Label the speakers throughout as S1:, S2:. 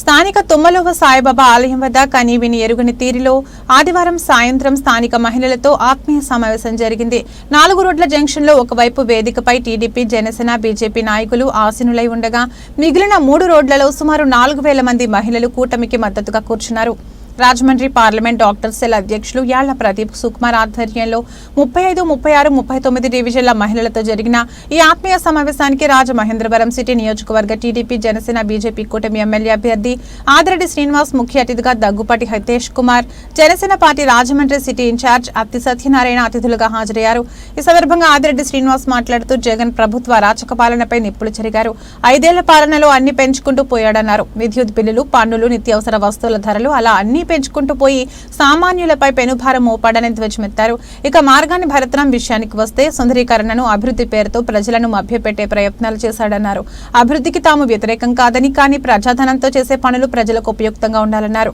S1: స్థానిక తుమ్మలోవ సాయిబాబా ఆలయం వద్ద కనీవిని ఎరుగని తీరిలో ఆదివారం సాయంత్రం స్థానిక మహిళలతో ఆత్మీయ సమావేశం జరిగింది. నాలుగు రోడ్ల జంక్షన్లో ఒకవైపు వేదికపై టీడీపీ జనసేన బీజేపీ నాయకులు ఆసీనులై ఉండగా మిగిలిన మూడు రోడ్లలో సుమారు నాలుగు వేల మంది మహిళలు కూటమికి మద్దతుగా కూర్చున్నారు. రాజమండ్రి పార్లమెంట్ డాక్టర్ సెల్ అధ్యక్షులు యాళ్ళ ప్రదీప్ సుకుమార్ ఆధ్వర్యంలో ముప్పై ఐదు ముప్పై ఆరు ముప్పై తొమ్మిది డివిజన్ల మహిళలతో జరిగిన ఈ ఆత్మీయ సమావేశానికి రాజమహేంద్రవరం సిటీ నియోజకవర్గ టీడీపీ జనసేన బీజేపీ కూటమి ఎమ్మెల్యే అభ్యర్థి ఆదిరెడ్డి శ్రీనివాస్ ముఖ్య అతిథిగా Daggupati Hitesh Kumar Janasena party Rajahmundry city incharge Atti Satyanarayana అతిథులుగా హాజరయ్యారు. ఈ సందర్భంగా ఆదిరెడ్డి శ్రీనివాస్ మాట్లాడుతూ జగన్ ప్రభుత్వ రాచక పాలనపై నిప్పులు చెరిగారు. ఐదేళ్ళ పాలనలో అన్ని పెంచుకుంటూ పోయాడన్నారు. విద్యుత్ బిల్లులు పన్నులు నిత్యావసర వస్తువుల ధరలు అలా అన్ని పెంచుకుంటూ పోయి సామాన్యులపై పెనుభారం మోపాడని ధ్వజమెత్తారు. ఇక మార్గాన్ని భరతనం విషయానికి వస్తే సుందరీకరణను అభివృద్ధి పేరుతో ప్రజలను మభ్యపెట్టే ప్రయత్నాలు చేశాడన్నారు. అభివృద్ధికి తాము వ్యతిరేకం కాదని కానీ ప్రజాధనంతో చేసే పనులు ప్రజలకు ఉపయుక్తంగా ఉండాలన్నారు.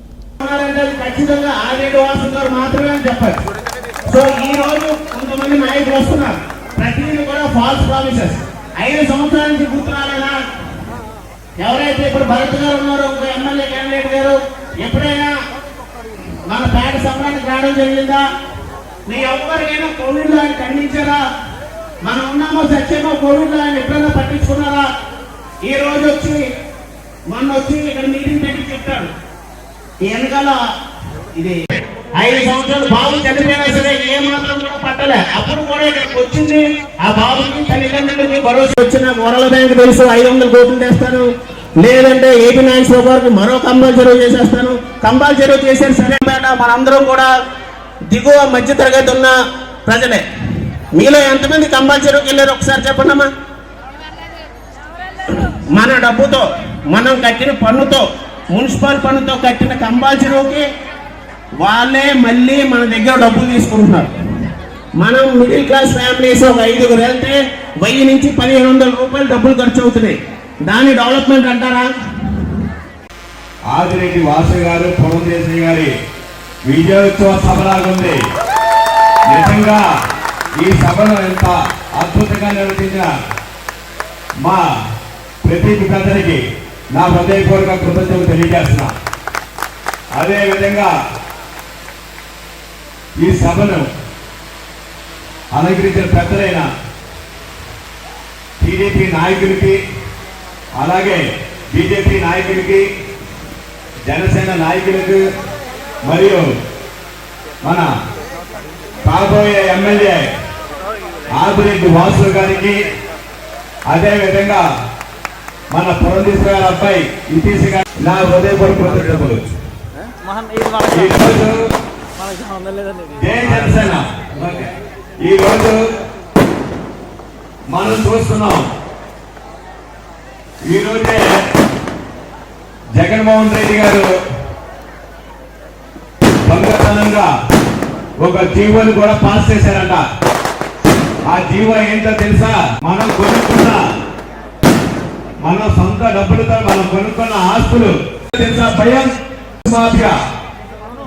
S2: సో ఈ రోజు కొంతమంది నాయకులు వస్తున్నారు. ప్రతిదీ కూడా ఫాల్స్ ప్రామిసెస్ ఐదు సంవత్సరాల నుంచి గుర్తురాలేదా ఎవరైతే ఇప్పుడు భరత్ గారు ఉన్నారో ఒక ఎమ్మెల్యే క్యాండిడేట్ గారు ఎప్పుడైనా మన పేట సమరానికి రావడం జరిగిందా? మీ ఎవరికైనా కోవిడ్లో ఆయన ఖండించారా? మనం ఉన్నామో సత్యమో? కోవిడ్లో ఆయన ఎప్పుడైనా పట్టించుకున్నారా? ఈ రోజు వచ్చి మొన్న వచ్చి ఇక్కడ మీటింగ్ పెట్టి చెప్తాడు ఈ వెనకాల ఇది ఐదు సంవత్సరాలు బాబు చనిపోయినా సరే ఏ మాత్రం కూడా పట్టలే. అప్పుడు కూడా ఇక్కడికి వచ్చింది. ఆ బాబుకి తల్లిదండ్రులకి భరోసా వచ్చిన మొరల బ్యాంక్ తెలుసు ఐదు వందల కోట్లు తెస్తారు. లేదంటే ఏపీ నాయన్ గారికి మరో కంపల్సరీ చేసేస్తాను. కంపల్సరీ చెరువు సరే బేట మనందరం కూడా దిగువ మధ్య తరగతి ఉన్న ప్రజలే. మీలో ఎంతమంది కంపల్సరీకి వెళ్ళారు ఒకసారి చెప్పండమ్మా మన డబ్బుతో మనం కట్టిన పన్నుతో మున్సిపల్ పన్నుతో కట్టిన కంపల్సరీకి వాళ్ళే మళ్ళీ మన దగ్గర డబ్బులు తీసుకుంటున్నారు. మనం మిడిల్ క్లాస్ ఫ్యామిలీస్ ఒక ఐదుగురు వెళ్తే వెయ్యి నుంచి పదిహేను వందల రూపాయలు డబ్బులు ఖర్చు అవుతున్నాయి. దాని డెవలప్మెంట్ అంటారా?
S3: ఆదిరెడ్డి వాసు గారు పురంధేశ్వరి గారి విజయోత్సవ సభలాగుంది నిజంగా ఈ సభను ఎంత అద్భుతంగా నిర్వహించిన మా ప్రతి పెద్దరికి నా హృదయపూర్వక కృతజ్ఞతలు తెలియజేస్తున్నా. అదేవిధంగా ఈ సభను అలంకరించిన పెద్దలైన టీడీపీ నాయకులకి అలాగే బీజేపీ నాయకులకి జనసేన నాయకులకు మరియు మన కాబోయే ఎమ్మెల్యే ఆదిరెడ్డి వాసు గారికి అదేవిధంగా మన పురంధేశ్వర గారి అబ్బాయి ఇటీసి గారి నా హృదయపూర్వక కృతజ్ఞతలు ఈరోజు జనసేన. ఈ రోజు మనం చూస్తున్నాం ఈ రోజే జగన్మోహన్ రెడ్డి గారు దొంగతనంగా ఒక జీవోని కూడా పాస్ చేశారంట. ఆ జీవో ఏంటో తెలుసా? మనం కొనుక్కున్న మన సొంత డబ్బులతో మనం కొనుక్కున్న ఆస్తులు. తెలుసా భయం? మాఫియా.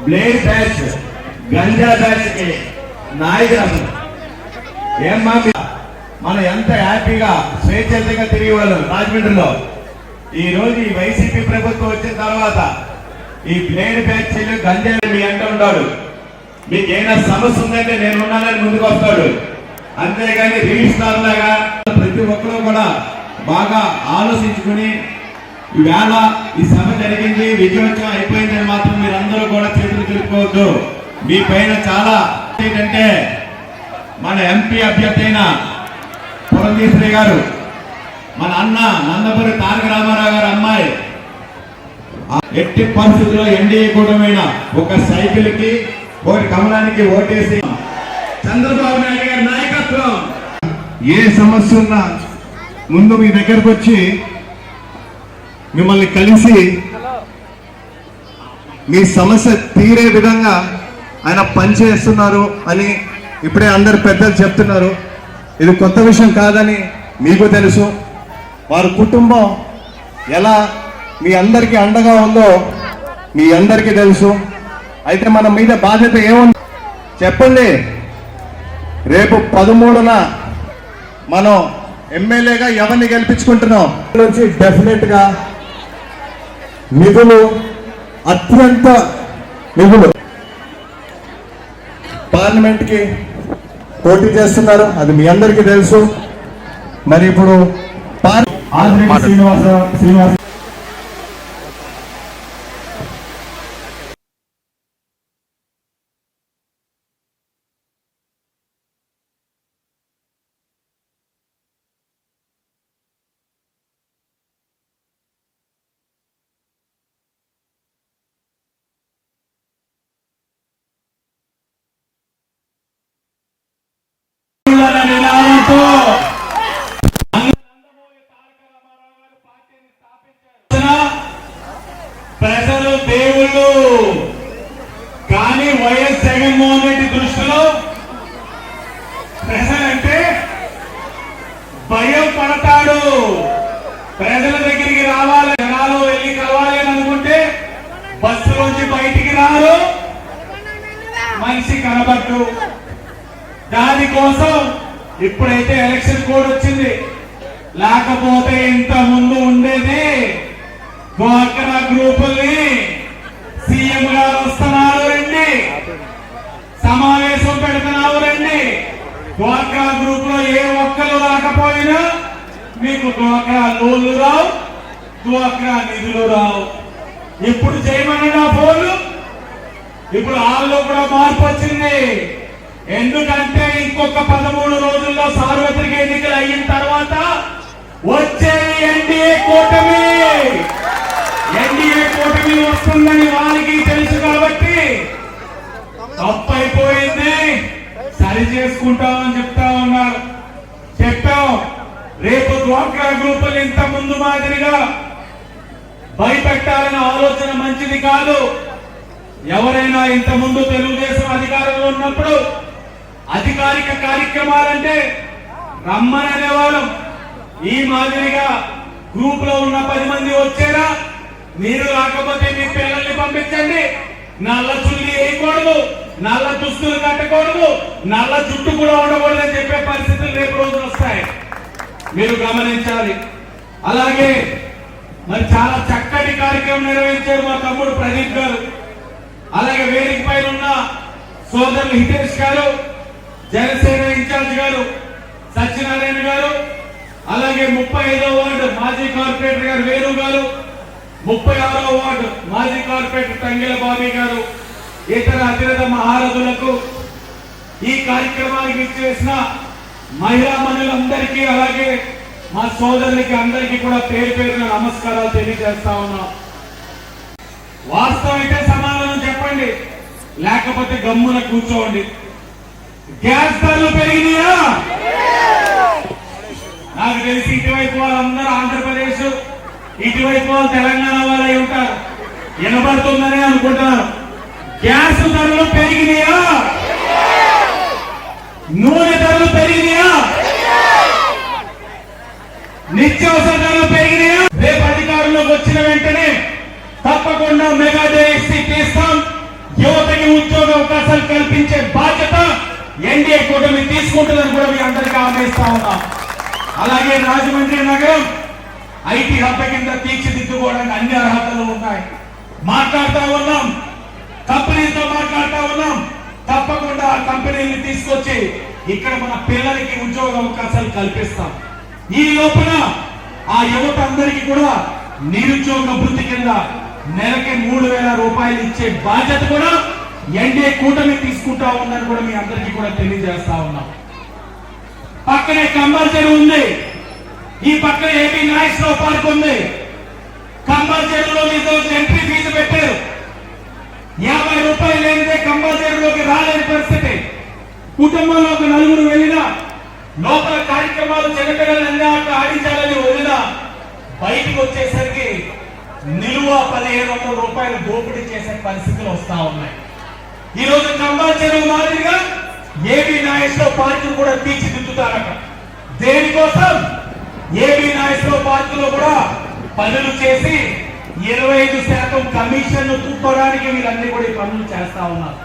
S3: బ్లేడ్ బ్యాచ్ గంజా బ్యాచ్కి నాయకులు ఏం మాఫియా? మనం ఎంత హ్యాపీగా స్వేచ్ఛగా తిరిగి వాళ్ళం రాజమండ్రిలో. ఈ రోజు ఈ వైసీపీ ప్రభుత్వం వచ్చిన తర్వాత ఈ బ్లేడ్ బ్యాచ్లు గంజాయి మీ అంట ఉన్నాడు మీకు ఏమైనా సమస్య ఉందంటే నేను ఉన్నానని ముందుకు వస్తాడు. అంతేగాని రిజిస్టార్ లాగా ప్రతి ఒక్కరూ కూడా బాగా ఆలోచించుకుని ఈవేళ ఈ సభ జరిగింది విజయోత్సవం అయిపోయిందని మాత్రం మీరందరూ కూడా చేతులు తెలుపుకోవద్దు మీ పైన చాలా ఏంటంటే మన ఎంపీ అభ్యర్థి అయిన పురంధేశ్వరి గారు మన అన్న నందపురి తారక రామారావు గారు అమ్మాయి. ఎట్టి పరిస్థితుల్లో ఎన్డీఏ కూటమైన ఒక సైకిల్కి ఒకటి కమలానికి ఓటేసి చంద్రబాబు నాయుడు గారి నాయకత్వం.
S4: ఏ సమస్య ఉన్నా ముందు మీ దగ్గరకు వచ్చి మిమ్మల్ని కలిసి మీ సమస్య తీరే విధంగా ఆయన పనిచేస్తున్నారు అని ఇప్పుడే అందరు పెద్దలు చెప్తున్నారు. ఇది కొత్త విషయం కాదని మీకు తెలుసు. వారి కుటుంబం ఎలా మీ అందరికీ అండగా ఉందో మీ అందరికీ తెలుసు. అయితే మన మీద బాధ్యత ఏముంది? చెప్పండి. రేపు పదమూడున మనం ఎమ్మెల్యేగా ఎవరిని గెలిపించుకుంటున్నాం? నుంచి డెఫినెట్గా నిధులు అత్యంత నిధులు. పార్లమెంట్కి పోటీ చేస్తున్నారు. అది మీ అందరికీ తెలుసు. మరి ఇప్పుడు
S5: శ్రీనివాస శ్రీనివాస నినాదంతో ప్రజలు దేవుళ్ళు కానీ వైఎస్ జగన్మోహన్ రెడ్డి దృష్టిలో ప్రజలంటే భయం పడతాడు ప్రజల దగ్గరికి రావాలి జనాలు వెళ్ళి కలవాలి అని అనుకుంటే బస్సులోంచి బయటికి రారు. మనిషి కనబట్టు దానికోసం ఇప్పుడైతే ఎలక్షన్ కోడ్ వచ్చింది. లేకపోతే ఇంత ముందు ఉండేది. డ్వాక్రా గ్రూపుల్ని సీఎం గారు వస్తున్నారు రండి. సమావేశం పెడుతున్నావు రండి. డ్వాక్రా గ్రూప్లో ఏ ఒక్కరు రాకపోయినా మీకు డ్వాక్రా లోన్లు రావు డ్వాక్రా నిధులు రావు. ఇప్పుడు చేయమని నా ఫోన్లు ఇప్పుడు వాళ్ళలో కూడా మార్పు వచ్చింది. ఎందుకంటే ఇంకొక పదమూడు రోజుల్లో సార్వత్రిక ఎన్నికలు అయిన తర్వాత వచ్చే ఎన్డీఏ కూటమి. ఎన్డీఏ కూటమి వస్తుందని వాళ్ళకి తెలుసు కాబట్టి తప్పు అయిపోయింది సరి చేసుకుంటామని చెప్తా ఉన్నారు. చెప్పాం. రేపు ద్వాక్రా గ్రూపులు ఇంత ముందు మాదిరిగా భయపెట్టాలన్న ఆలోచన మంచిది కాదు. ఎవరైనా ఇంత ముందు తెలుగుదేశం అధికారంలో ఉన్నప్పుడు అధికారిక కార్యక్రమాలంటే రమ్మని ఈ మాదిరిగా గ్రూప్లో ఉన్న పది మంది వచ్చారా మీరు రాకపోతే మీ పిల్లల్ని పంపించండి. నల్ల చుల్లి వేయకూడదు నల్ల దుస్తులు కట్టకూడదు నల్ల జుట్టు కూడా ఉండకూడదు అని చెప్పే పరిస్థితులు రేపు రోజులు వస్తాయి. మీరు గమనించాలి. అలాగే మరి చాలా చక్కటి కార్యక్రమం నిర్వహించారు మా తమ్ముడు ప్రదీప్ గారు. అలాగే వేదిక పైన ఉన్న సోదరులు హితేష్ గారు జనసేన ఇన్ఛార్జ్ గారు సత్యనారాయణ గారు అలాగే ముప్పై ఐదో వార్డు మాజీ కార్పొరేటర్ గారు వేణు గారు ముప్పై ఆరో వార్డు మాజీ కార్పొరేటర్ తంగిల బాబీ గారు ఇతర అతిరథ మహారథులకు ఈ కార్యక్రమానికి ఇచ్చేసిన మహిళా మనులందరికీ అలాగే మా సోదరులకి అందరికీ కూడా పేరు పేరున నమస్కారాలు తెలియజేస్తా ఉన్నాం. వాస్తవం అయితే సమాధానం చెప్పండి. లేకపోతే గమ్మున కూర్చోండి. గ్యాస్ ధరలు పెరిగినాయా? నాకు తెలిసి ఇటువైపు వాళ్ళందరూ ఆంధ్రప్రదేశ్ ఇటువైపు వాళ్ళు తెలంగాణ వాళ్ళై ఉంటారు. వినబడుతుందని అనుకుంటున్నారు గ్యాస్ ధరలు పెరిగినాయా నూనె ధరలు పెరిగినాయా నిత్యావసర ధరలు పెరిగినాయా? రేపు అధికారంలోకి వచ్చిన వెంటనే తప్పకుండా మెగా డిఎస్సి తీస్తాం. యువతకి ఉద్యోగ అవకాశాలు కల్పించే బాధ్యత ఎన్డీఏ కూటమి తీసుకుంటుందని కూడా మీ అందరికీ ఆమెస్తా ఉన్నాం. అలాగే రాజమండ్రి నగరం ఐటీ హబ్ కింద తీర్చిదిద్దుకోవడానికి అన్ని అర్హతలు ఉన్నాయి. మాట్లాడుతూ ఉన్నాం. కంపెనీతో మాట్లాడుతూ ఉన్నాం. తప్పకుండా ఆ కంపెనీని తీసుకొచ్చి ఇక్కడ మన పిల్లలకి ఉద్యోగ అవకాశాలు కల్పిస్తాం. ఈ లోపల ఆ యువత అందరికీ కూడా నిరుద్యోగ వృత్తి కింద నెలకి మూడు వేల రూపాయలు ఇచ్చే బాధ్యత కూడా ఎన్డీఏ కూటమి తీసుకుంటా ఉందని కూడా మీ అందరికీ కూడా తెలియజేస్తా ఉన్నాం. పక్కనే కంబల్ చెరువు ఉంది. ఈ పక్కన ఏపీ నాగేశ్వరరావు పార్క్ ఉంది. కంబల్ చెరువులో మీతో ఎంట్రీ ఫీజు పెట్టారు. యాభై రూపాయలు లేనిదే కంబల్ చెరువులోకి రాలేని పరిస్థితి. కుటుంబంలో ఒక నలుగురు వెళ్ళినా లోపల కార్యక్రమాలు చిన్నపిల్లలన్నీ ఆటలు ఆడించాలని వదిలిన బయటికి వచ్చేసరికి నిలువ పదిహేను వందల రూపాయలు దోపిడీ చేసే పరిస్థితులు వస్తా ఉన్నాయి. ఈ రోజు కంబాల్ చెరువు మాదిరిగా ఏబీ లో పార్కులు కూడా తీర్చిదిద్దుతారట. దేనికోసం? ఏబీ నాయస్లో పార్కులో కూడా పనులు చేసి ఇరవై ఐదు శాతం కమిషన్ మీరు అన్ని కూడా ఈ పనులు చేస్తా ఉన్నారు.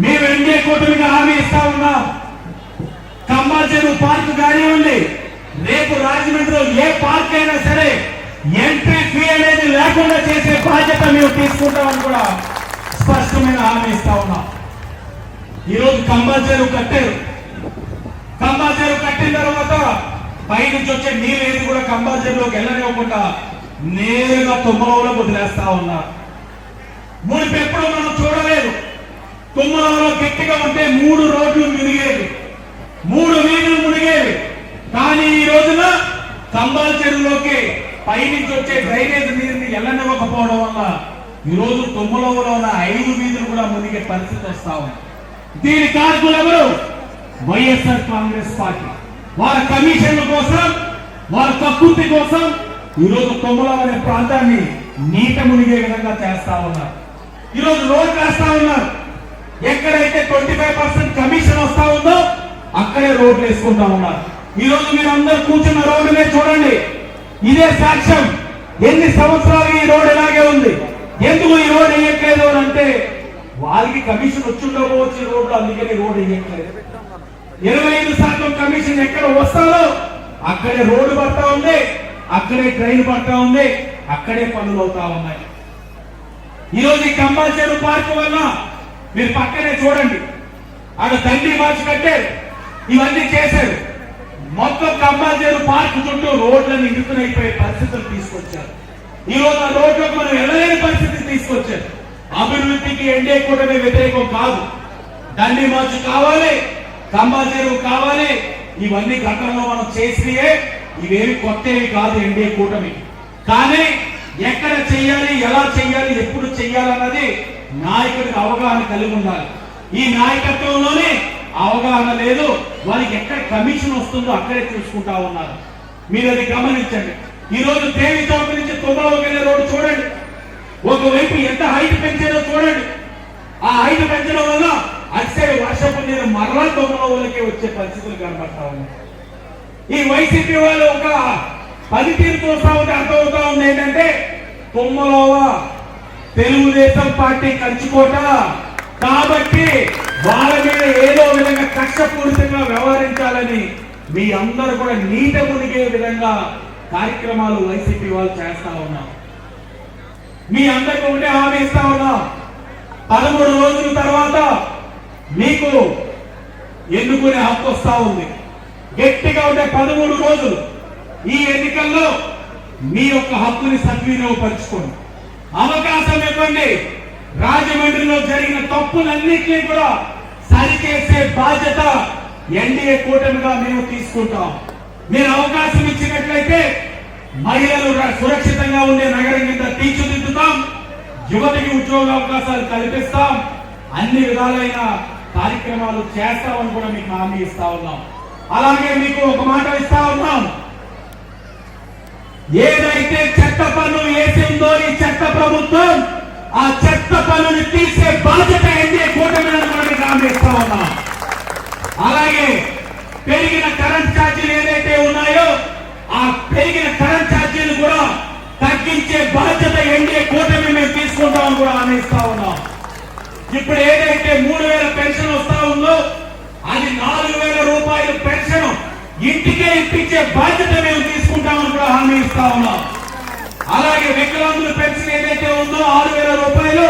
S5: మేము ఎన్డీఏ కూటమికి హామీ ఇస్తా ఉన్నాం. కంబాల్ పార్క్ కానివ్వండి రేపు రాజమండ్రిలో ఏ పార్క్ అయినా సరే ఎంట్రీ ఫీ అనేది లేకుండా చేసే బాధ్యత మేము తీసుకుంటామని కూడా స్పష్టమైన హామీ ఇస్తా ఉన్నాం. ఈరోజు కంబాచేరు కట్టారు. కంబాచేరు కట్టిన తర్వాత పైనుంచి వచ్చే నీళ్ళు ఏది కూడా కంబాచేరులోకి వెళ్ళనివ్వకుండా నేరుగా తుమ్మలలో వదిలేస్తా ఉన్నారు మునిపెప్పుడు మనం చూడలేదు. తుమ్మలలో గట్టిగా ఉంటే మూడు రోడ్లు మిరిగేది మూడు వీధులు మునిగేవి కానీ ఈ రోజున కంబాల చెరువులోకి పైనుంచి వచ్చే డ్రైనేజ్ నీరుని ఎల్లనివ్వకపోవడం వల్ల ఈ రోజు తుమ్మలలో ఉన్న ఐదు వీధులు కూడా మునిగే పరిస్థితి వస్తా ఉంది. దీని కారకులు ఎవరు? YSR Congress party. వారి కమిషన్ల కోసం వారి ప్రకృతి కోసం ఈరోజు తొమ్మలం అనే ప్రాంతాన్ని నీట మునిగే విధంగా చేస్తా ఉన్నారు. ఈరోజు రోడ్ వేస్తా ఉన్నారు. ఎక్కడైతే ట్వంటీ ఫైవ్ పర్సెంట్ కమిషన్ వస్తా ఉందో అక్కడే రోడ్లు వేసుకుంటా ఉన్నారు. ఈరోజు మీరు అందరు కూర్చున్న రోడ్డునే చూడండి. ఇదే సాక్ష్యం. ఎన్ని సంవత్సరాలు ఈ రోడ్ ఇలాగే ఉంది? ఎందుకు ఈ రోడ్ వేయట్లేదు అని అంటే వారికి కమిషన్ వచ్చి రోడ్లు అందుకని రోడ్ వేయట్లేదు. ఇరవై ఐదు శాతం కమిషన్ ఎక్కడ వస్తారో అక్కడే రోడ్డు పడతా ఉంది అక్కడే ట్రైన్ పడతా ఉంది అక్కడే పనులు అవుతా ఉన్నాయి. ఈరోజు ఈ కంపల్సరీ పార్క్ వల్ల మీరు పక్కనే చూడండి. ఆడ తండ్రి మార్చి కట్టారు. ఇవన్నీ చేశారు. మొత్తం కంపల్సరీ పార్క్ చుట్టూ రోడ్లను ఇరుకునైపోయే పరిస్థితులు తీసుకొచ్చారు. ఈ రోజు ఆ రోడ్లకు మనం వెళ్ళలేని పరిస్థితి తీసుకొచ్చారు. అభివృద్ధికి ఎండే కూటమి వ్యతిరేకం కాదు. దండి మార్చి కావాలి కంబా కావాలి. ఇవన్నీ గతంలో మనం చేసినయే ఇవేమి కొత్తవి కాదు ఎన్డీఏ కూటమి. కానీ ఎక్కడ చెయ్యాలి ఎలా చెయ్యాలి ఎప్పుడు చెయ్యాలన్నది నాయకుడికి అవగాహన కలిగి ఉండాలి. ఈ నాయకత్వంలోనే అవగాహన లేదు. వారికి ఎక్కడ కమిషన్ వస్తుందో అక్కడే చూసుకుంటా ఉన్నారు. మీరు అది గమనించండి. ఈరోజు దేవి చౌక్ నుంచి తుమ్మలోకి వెళ్ళే రోడ్డు చూడండి. ఒకవైపు ఎంత హైట్ పెంచారో చూడండి. ఆ హైట్ పెంచడం వల్ల అసలు వర్షపు నీరు మరలా తొమ్మలకి వచ్చే పరిస్థితులు కనబడతా ఉన్నాయి. ఈ వైసీపీ వాళ్ళు ఒక పనితీరు చూస్తా ఉంటే అర్థమవుతా ఉంది ఏంటంటే తుమ్మలోవ తెలుగుదేశం పార్టీ కంచుకోట. కాబట్టి వాళ్ళ మీద ఏదో విధంగా కక్షపూరితంగా వ్యవహరించాలని మీ అందరూ కూడా నీట మునిగే విధంగా కార్యక్రమాలు వైసీపీ వాళ్ళు చేస్తా ఉన్నారు. మీ అందరికీ ఒకటే హామీ ఇస్తా ఉన్నాం. పదమూడు రోజుల తర్వాత మీకు ఎన్నుకునే హక్కు వస్తా ఉంది. గట్టిగా ఉండే పదమూడు రోజులు ఈ ఎన్నికల్లో మీ యొక్క హక్కుని సద్వినియోగపరచుకోండి. అవకాశం ఇవ్వండి. రాజమండ్రిలో జరిగిన తప్పులన్నింటినీ కూడా సరిచేసే బాధ్యత ఎన్డీఏ కూటమిగా మేము తీసుకుంటాం. మీరు అవకాశం ఇచ్చినట్లయితే మహిళలు సురక్షితంగా ఉండే నగరం కింద తీర్చిదిద్దుతాం. యువతకి ఉద్యోగ అవకాశాలు కల్పిస్తాం. అన్ని విధాలైన కార్యక్రమాలు చేస్తామని కూడా మీకు హామీ ఇస్తా ఉన్నాం. అలాగే మీకు ఒక మాట ఇస్తా ఉన్నాం. ఏదైతే చెత్త పన్ను వేసిందో ఈ చెత్త ప్రభుత్వం ఆ చెత్త పన్నుని తీసే బాధ్యత ఎన్డీఏ కూటమి హామీ ఇస్తా ఉన్నాం అలాగే పెరిగిన కరెంట్ ఛార్జీలు ఏదైతే ఉన్నాయో ఆ పెరిగిన కరెంట్ ఛార్జీలు కూడా తగ్గించే బాధ్యత ఎన్డీఏ కూటమి మేము తీసుకుంటామని కూడా హామీ ఇస్తా ఉన్నాం. ఇప్పుడు ఏదైతే మూడు వేల పెన్షన్ వస్తా ఉందో అది నాలుగు వేల రూపాయలు పెన్షన్ ఇంటికే ఇప్పించే బాధ్యత మేము తీసుకుంటామని కూడా హామీ ఇస్తా ఉన్నాం. అలాగే వికలాంగుల పెన్షన్ ఏదైతే ఉందో ఆరు వేల రూపాయలు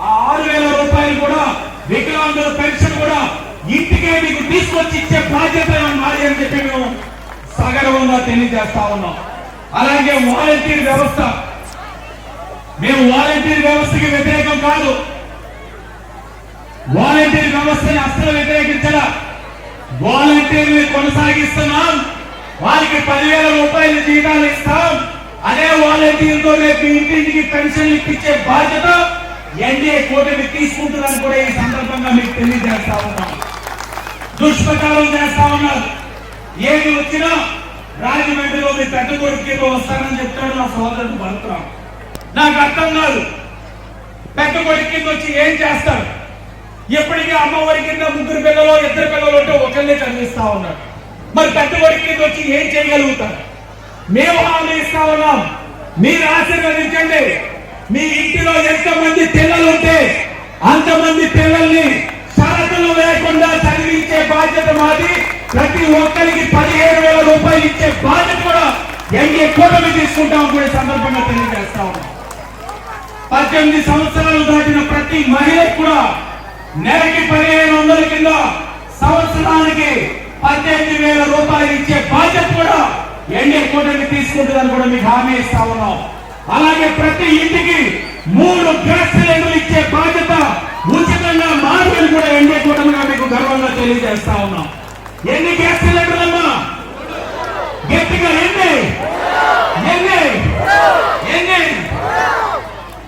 S5: ఆ ఆరు వేల రూపాయలు కూడా వికలాంగుల పెన్షన్ కూడా ఇంటికే మీకు తీసుకొచ్చి ఇచ్చే బాధ్యత మాది అని చెప్పి మేము సగర్వంగా తెలియజేస్తా ఉన్నాం. అలాగే వాలంటీర్ వ్యవస్థ. మేము వాలంటీర్ వ్యవస్థకి వ్యతిరేకం కాదు. వాలంటీర్ వ్యవస్థని అస్సలు వ్యతిరేకించరా వాలంటీర్ని కొనసాగిస్తున్నాం. వారికి పదివేల రూపాయల జీతాలు ఇస్తాం. అదే వాలంటీర్తో రేపు ఇంటింటికి పెన్షన్ ఇప్పించే బాధ్యత ఎన్డీఏ కూటమి తీసుకుంటుందని కూడా ఈ సందర్భంగా మీకు తెలియజేస్తా ఉన్నాం. దుష్ప్రచారం చేస్తా ఉన్నారు. ఏది వచ్చినా రాజమండ్రిలో మీ పెద్ద కొడుకు వస్తానని చెప్తాడు నా సోదరుడు భరతరావు. నాకు అర్థం కాదు. పెద్ద కొడుకు కింద వచ్చి ఏం చేస్తారు ఎప్పటికీ అమ్మవారి కింద ముగ్గురు పిల్లలు ఇద్దరు పిల్లలు ఉంటే ఒకళ్ళే చదివిస్తా ఉన్నారు మరి పెద్ద కొడుకు కింద వచ్చి ఏం చేయగలుగుతారు మేము హామీ ఇస్తా ఉన్నాం. మీరు ఆశీర్వదించండి. మీ ఇంటి ఎంతమంది పిల్లలుంటే అంతమంది పిల్లల్ని షరతులు లేకుండా చదివించే బాధ్యత మాది. ప్రతి ఒక్కరికి పదిహేడు వేల రూపాయలు ఇచ్చే బాధ్యత కూడా ఎన్ని కూటమి తీసుకుంటాం కూడా సందర్భంగా తెలియజేస్తా ఉన్నాం. పద్దెనిమిది సంవత్సరాలు దాటిన ప్రతి మహిళకు కూడా నెలకి పదిహేను వందల కింద సంవత్సరానికి పద్దెనిమిది వేల రూపాయలు ఇచ్చే బాధ్యత కూడా ఎన్ని కూటమి తీసుకుంటుందని కూడా మీకు హామీ ఇస్తా ఉన్నాం. అలాగే ప్రతి ఇంటికి మూడు గ్యాస్ సిలిండర్లు ఇచ్చే బాధ్యత ఉచితంగా మార్పులు కూడా ఎండే కూటమిగా మీకు గర్వంగా తెలియజేస్తా ఉన్నాం. ఎన్ని గ్యాస్ సిలిండర్లమ్మా గట్టిగా ఎన్ని? ఎన్ని? ఎన్ని?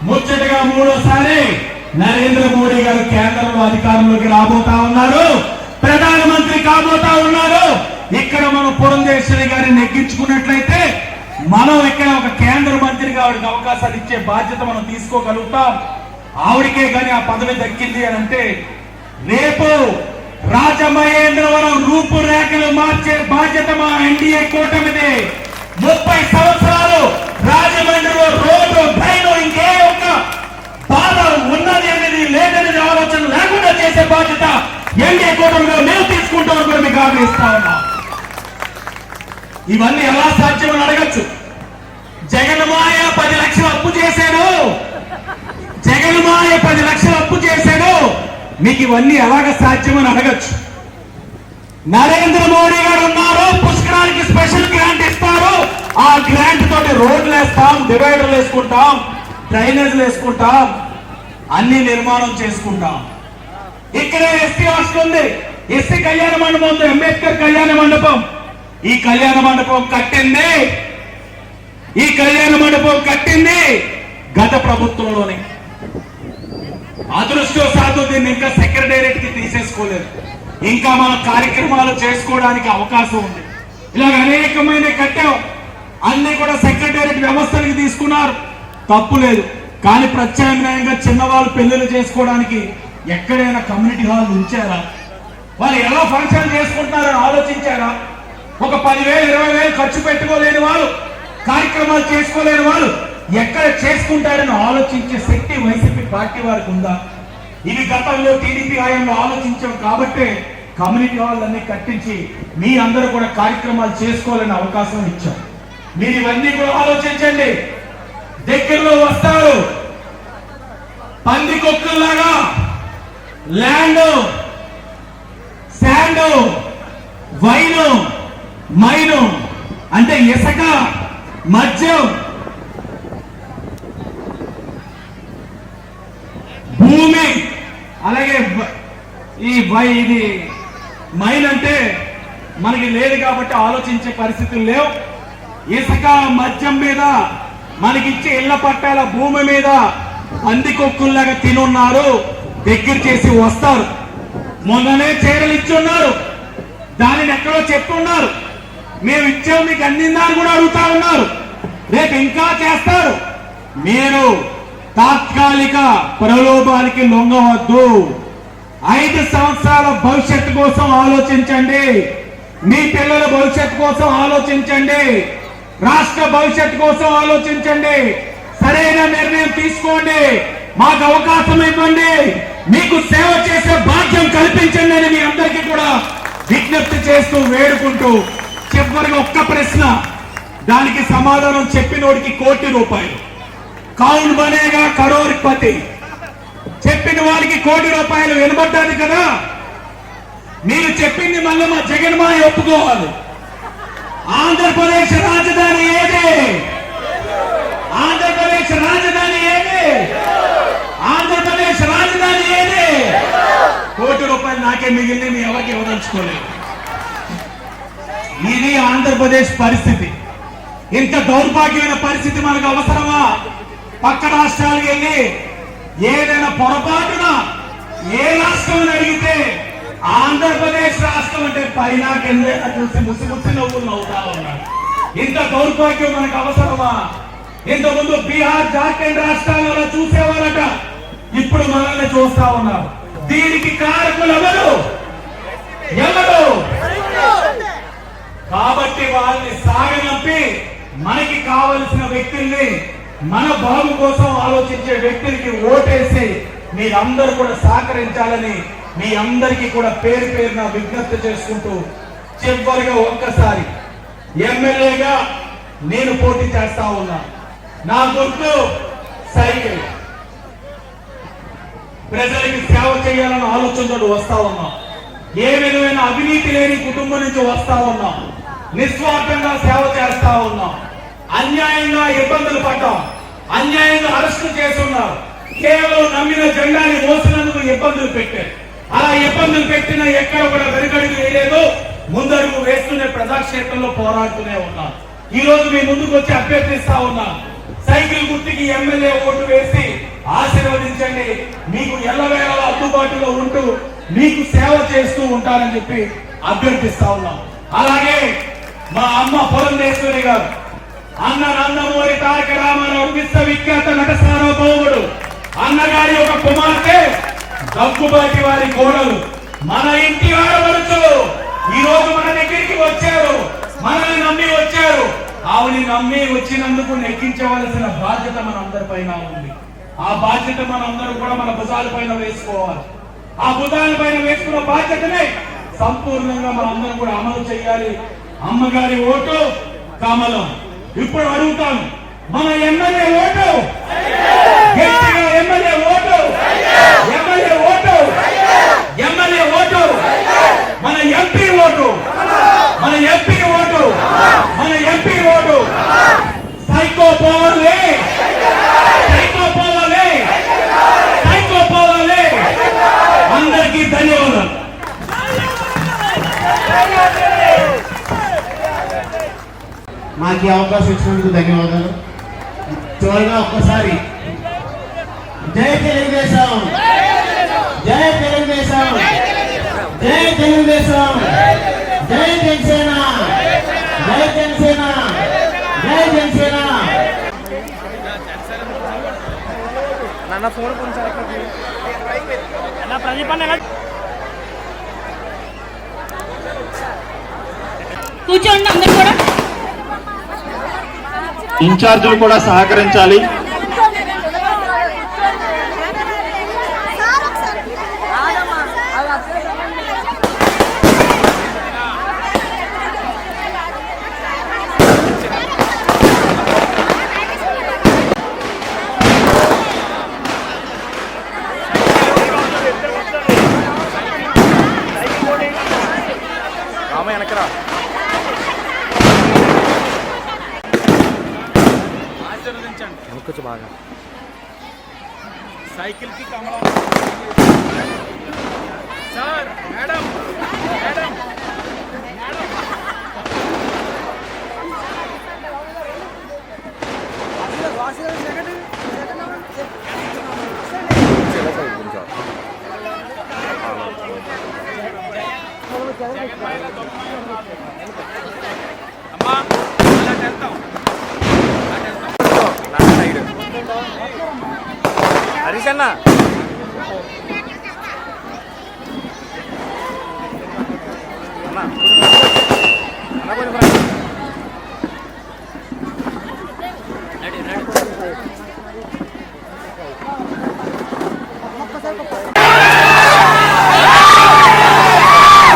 S5: ముచ్చటగా మూడోసారి నరేంద్ర మోడీ గారు కేంద్రంలో అధికారంలోకి రాబోతా ఉన్నారు. ప్రధానమంత్రి కాబోతా ఉన్నారు. ఇక్కడ మనం పురంధేశ్వరి గారిని నెగ్గించుకున్నట్లయితే మనం ఇక్కడ ఒక కేంద్ర మంత్రిగా ఆవిడకి అవకాశాలు ఇచ్చే బాధ్యత మనం తీసుకోగలుగుతాం. ఆవిడకే కానీ ఆ పదవి దక్కింది అని అంటే రేపు రాజమహేంద్రవరం రూపురేఖలు మార్చే బాధ్యత మా ఎన్డీఏ కూటమిది. ముప్పై సంవత్సరాలు రాజమండ్రిలో రోడ్డు డ్రైన్ ఇంకే ఒక్క బాధ ఉన్నది అనేది లేదనేది ఆలోచన లేకుండా చేసే బాధ్యత ఎన్డీఏ కూటమిలో మేము తీసుకుంటామని కూడా మీకు ఆగ్రహిస్తా ఉన్నాం. ఇవన్నీ ఎలా సాధ్యమని అడగచ్చు? జగన్ మాయ పది లక్షలు అప్పు చేశాడు. జగన్ మాయ పది లక్షలు అప్పు చేశాడు. మీకు ఇవన్నీ ఎలాగ సాధ్యమని అడగచ్చు? నరేంద్ర మోడీ గారు ఉన్నారు. పుష్కరానికి స్పెషల్ గ్రాంట్ ఇస్తారు. ఆ గ్రాంట్ తోటి రోడ్లు వేస్తాం డివైడర్లు వేసుకుంటాం డ్రైనేజ్లు వేసుకుంటాం అన్ని నిర్మాణం చేసుకుంటాం. ఇక్కడే ఎస్టీ హాస్టల్ ఉంది. ఎస్టీ కళ్యాణ మండపం ఉంది. అంబేద్కర్ కళ్యాణ మండపం. ఈ కళ్యాణ మండపం కట్టింది. ఈ కళ్యాణ మండపం కట్టింది గత ప్రభుత్వంలోనే. అదృష్టవశాత్తు దీన్ని ఇంకా సెక్రటేరియట్కి తీసేసుకోలేదు. ఇంకా మన కార్యక్రమాలు చేసుకోవడానికి అవకాశం ఉంది. ఇలాగ అనేకమైన కట్టాం. అన్ని కూడా సెక్రటేరియట్ వ్యవస్థలకి తీసుకున్నారు. తప్పు లేదు. కానీ ప్రత్యామ్నాయంగా చిన్నవాళ్ళు పెళ్ళిళ్ళు చేసుకోవడానికి ఎక్కడైనా కమ్యూనిటీ హాల్ ఉంచారా? వాళ్ళు ఎలా ఫంక్షన్ చేసుకుంటున్నారని ఆలోచించారా? ఒక పదివేలు ఇరవై వేలు ఖర్చు పెట్టుకోలేని వాళ్ళు కార్యక్రమాలు చేసుకోలేని వాళ్ళు ఎక్కడ చేసుకుంటారని ఆలోచించే శక్తి వైసీపీ పార్టీ వారికి ఉందా? ఇవి గతంలో టీడీపీ హయాంలో ఆలోచించాం కాబట్టి కమ్యూనిటీ హాల్ అన్ని కట్టించి మీ అందరూ కూడా కార్యక్రమాలు చేసుకోవాలని అవకాశం ఇచ్చాం. మీరు ఇవన్నీ కూడా ఆలోచించండి. దగ్గరలో వస్తారు. పందికొక్కుల్లాగా ల్యాండ్ శాండ్ వైను మైను అంటే ఇసక మద్యం. భూమి అలాగే ఈ వై ఇది మైన్ అంటే మనకి లేదు కాబట్టి ఆలోచించే పరిస్థితులు లేవు. ఇసుక మద్యం మీద మనకిచ్చే ఇళ్ళ పట్టాల భూమి మీద పందికొక్కుల్లాగా తినున్నారు దగ్గర చేసి వస్తారు. మొన్ననే చీరలు ఇచ్చున్నారు దానిని ఎక్కడో చెప్తున్నారు మేము ఇచ్చాం మీకు అందిందా అని కూడా అడుగుతా ఉన్నారు. రేపు ఇంకా చేస్తారు. మీరు తాత్కాలిక ప్రలోభానికి లొంగవద్దు. ఐదు సంవత్సరాల భవిష్యత్తు కోసం ఆలోచించండి. మీ పిల్లల భవిష్యత్తు కోసం ఆలోచించండి. రాష్ట్ర భవిష్యత్తు కోసం ఆలోచించండి. సరైన నిర్ణయం తీసుకోండి. మాకు అవకాశం ఇవ్వండి. మీకు సేవ చేసే భాగ్యం కల్పించండి అని మీ అందరికీ కూడా విజ్ఞప్తి చేస్తూ వేడుకుంటూ చివరికి ఒక్క ప్రశ్న. దానికి సమాధానం చెప్పినోడికి కోటి రూపాయలు. కౌన్ బనేగా కరోర్పతి చెప్పిన వారికి కోటి రూపాయలు వినబడ్డాది కదా? మీరు చెప్పింది మళ్ళీ మా జగన్మాయ ఒప్పుకోవాలి. ఆంధ్రప్రదేశ్ రాజధాని ఏది? ఆంధ్రప్రదేశ్ రాజధాని ఏది? ఆంధ్రప్రదేశ్ రాజధాని ఏది? కోటి రూపాయలు నాకే మిగిలిన మీ ఎవరికి ఇవ్వదలుచుకోలేదు. ఇది ఆంధ్రప్రదేశ్ పరిస్థితి. ఇంత దౌర్భాగ్యమైన పరిస్థితి మనకు అవసరమా? పక్క రాష్ట్రాలకు వెళ్ళి ఏదైనా పొరపాటున ఏ రాష్ట్రం అడిగితే ఆంధ్రప్రదేశ్ రాష్ట్రం అంటే పైన కింద చూసి ముసి ముసి నవ్వులు నవ్వుతా ఉన్నాడు. ఇంత దౌర్భాగ్యం మనకు అవసరమా? ఇంతకుముందు బీహార్ జార్ఖండ్ రాష్ట్రాలలో చూసేవారట. ఇప్పుడు మనల్ని చూస్తా ఉన్నారు. దీనికి కారకులు ఎవరు? ఎవరు? కాబట్టి వాళ్ళని సాగనంపి మనకి కావలసిన వ్యక్తుల్ని మన బాగు కోసం ఆలోచించే వ్యక్తులకి ఓటేసి మీరందరూ కూడా సహకరించాలని మీ అందరికీ కూడా పేరు పేరున విజ్ఞప్తి చేసుకుంటూ చివరిగా ఒక్కసారి ఎమ్మెల్యేగా నేను పోటీ చేస్తా ఉన్నా. నా గుర్తు సైకిల్. ప్రజలకి సేవ చేయాలన్న ఆలోచనతో వస్తా ఉన్నాం. ఏ విధమైన అవినీతి లేని కుటుంబం నుంచి వస్తా ఉన్నాం. నిస్వార్థంగా సేవ చేస్తా ఉన్నాం. అన్యాయంగా ఇబ్బందులు పడ్డాం. అన్యాయంగా అరెస్టు చేస్తున్నారు. కేవలం నమ్మిన జెండాని మోసినందుకు ఇబ్బందులు పెట్టారు. అలా ఇబ్బందులు పెట్టిన ఎక్కడ కూడా వెనుకడుగు వేయలేదు. ముందడుగు వేస్తూనే ప్రజాక్షేత్రంలో పోరాడుతూనే ఉన్నాం ఈ రోజు మీ ముందుకు వచ్చి అభ్యర్థిస్తా ఉన్నాం సైకిల్ గుర్తుకి ఎమ్మెల్యే ఓటు వేసి ఆశీర్వదించండి. మీకు ఎల్లవేళలా అందుబాటులో ఉంటూ మీకు సేవ చేస్తూ ఉంటారని చెప్పి అభ్యర్థిస్తా ఉన్నాం అలాగే మా అమ్మ పురంధేశ్వరి గారు. అన్న నందమూరి తారక రామారావు విశ్వవిఖ్యాత నట సార్వభౌముడు. అన్నగారి ఒక కుమార్తె దగ్గుబాటి వారి కోడలు. మన ఇంటి ఆడపడుచు ఈ రోజు మన దగ్గరికి వచ్చారు. మనల్ని నమ్మి వచ్చారు. ఆవిని నమ్మి వచ్చినందుకు నెక్కించవలసిన బాధ్యత మన అందరిపైన ఉంది. ఆ బాధ్యత మనందరం కూడా మన భుజాల పైన వేసుకోవాలి. ఆ భుజాల పైన వేసుకున్న బాధ్యతనే సంపూర్ణంగా మనందరం కూడా అమలు చేయాలి. అమ్మగారి ఓటు కమలం. ఇప్పుడు అడుగుతాను మన ఎమ్మెల్యే ఓటు. గట్టిగా MLA vote. MLA vote. MLA vote. మన ఎంపీ ఓటు. మన ఎంపీ ఓటు. మన ఎంపీ ఓటు. సైకో పోవాలి సైకో పోవాలి సైకో పోవాలి అందరికీ ధన్యవాదాలు
S2: మాకు ఈ అవకాశం ఇచ్చినందుకు ధన్యవాదాలు. చివరిగా ఒక్కసారి. జై తెలుగుదేశం. జై తెలుగుదేశం. జై తెలుగుదేశం. జై జనసేన. జై జనసేన. జై జనసేన.
S6: కూర్చోండి అందరు కూడా.
S7: ఇన్ఛార్జీలు కూడా సహకరించాలి.